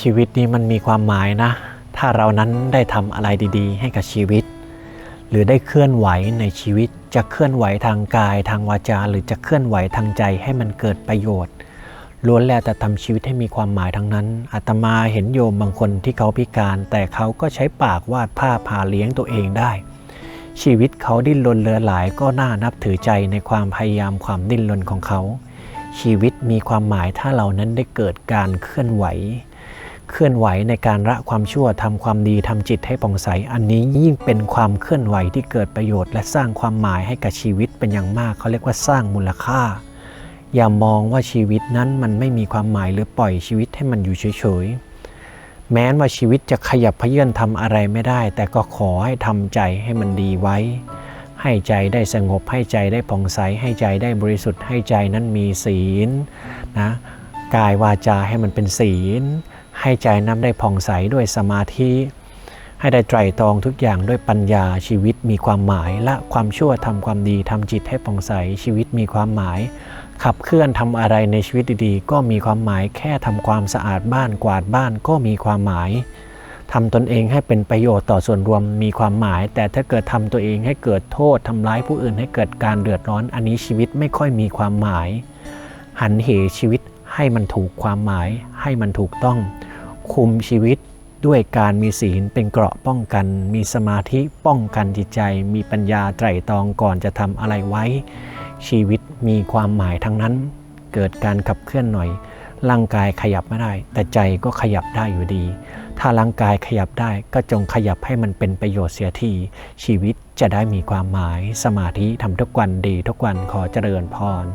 ชีวิตนี้มันมีความหมายนะ ถ้าเรานั้นได้ทำอะไรดีๆ ให้กับชีวิต หรือได้เคลื่อนไหวในชีวิต จะเคลื่อนไหวทางกาย ทางวาจา หรือจะเคลื่อนไหวทางใจให้มันเกิดประโยชน์ล้วนแล้วแต่ทำชีวิตให้มีความหมายทั้งนั้นอาตมาเห็นโยมบางคนที่เขาพิการ แต่เขาก็ใช้ปากวาดภาพพาเลี้ยงตัวเองได้ ชีวิตเขาดิ้นรนเลือหลายก็น่านับถือใจในความพยายามความดิ้นรนของเขา ชีวิตมีความหมายถ้าเรานั้นได้เกิดการเคลื่อนไหว เคลื่อนไหวในการละความชั่วทำความดีทำจิตให้ผ่องใส อันนี้ยิ่งเป็นความเคลื่อนไหวที่เกิดประโยชน์ และสร้างความหมายให้กับชีวิตเป็นอย่างมากเขาเรียกว่าสร้างมูลค่า อย่ามองว่าชีวิตนั้นมันไม่มีความหมายหรือปล่อยชีวิตให้มันอยู่เฉยๆแม้ว่าชีวิตจะขยับเขยื่อนทำอะไรไม่ได้ แต่ก็ขอให้ทำใจให้มันดีไว้ ให้ใจได้สงบให้ใจได้ผ่องใสให้ใจได้บริสุทธิ์ให้ใจนั้นมีศีลนะกายวาจาให้มันเป็นศีล ให้ใจนั้นได้ผ่องใสด้วยสมาธิ ให้ได้ไตรตรองทุกอย่างด้วยปัญญาชีวิตมีความหมาย ละความชั่วทำความดีทำจิตให้ผ่องใสชีวิตมีความหมาย ขับเคลื่อนทำอะไรในชีวิตดีๆ ก็มีความหมายแค่ทำความสะอาดบ้านกวาดบ้านก็มีความหมายทำตนเองให้เป็นประโยชน์ต่อส่วนรวมมีความหมาย แต่ถ้าเกิดทำตัวเองให้เกิดโทษทำร้ายผู้อื่นให้เกิดการเดือดร้อน อันนี้ชีวิตไม่ค่อยมีความหมาย หันเหชีวิตให้มันถูกความหมายให้มันถูกต้อง คุมชีวิตด้วยการมีศีลเป็นเกราะป้องกัน มีสมาธิป้องกันจิตใจ มีปัญญาไตร่ตรองก่อนจะทำอะไรไว้ ชีวิตมีความหมายทั้งนั้น เกิดการขับเคลื่อนหน่อย ร่างกายขยับไม่ได้ แต่ใจก็ขยับได้อยู่ดี ถ้าร่างกายขยับได้ก็จงขยับให้มันเป็นประโยชน์เสียที ชีวิตจะได้มีความหมาย สมาธิทำทุกวันดีทุกวันขอเจริญพร